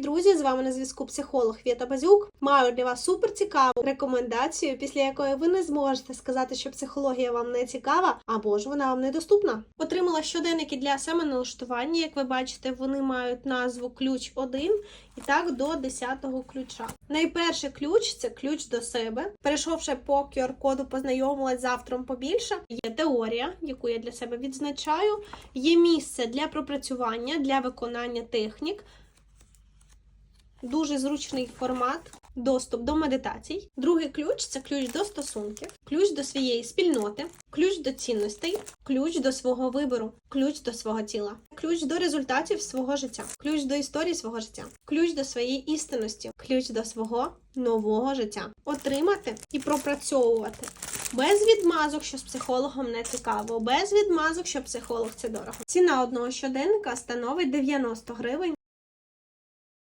Друзі, з вами на зв'язку психолог Вєта Базюк. Маю для вас супер цікаву рекомендацію, після якої ви не зможете сказати, що психологія вам не цікава, або ж вона вам недоступна. Отримала щоденники для самоналаштування. Як ви бачите, вони мають назву ключ 1 і так до 10-го ключа. Найперший ключ це ключ до себе. Перейшовши по QR-коду, познайомилась з автором побільше. Є теорія, яку я для себе відзначаю. Є місце для пропрацювання, для виконання технік. Дуже зручний формат. Доступ до медитацій. Другий ключ це ключ до стосунків, ключ до своєї спільноти, ключ до цінностей, ключ до свого вибору, ключ до свого тіла, ключ до результатів свого життя, ключ до історії свого життя, ключ до своєї істинності, ключ до свого нового життя. Отримати і пропрацьовувати без відмазок, що з психологом не цікаво, без відмазок, що психолог це дорого. Ціна одного щоденника становить 90 гривень.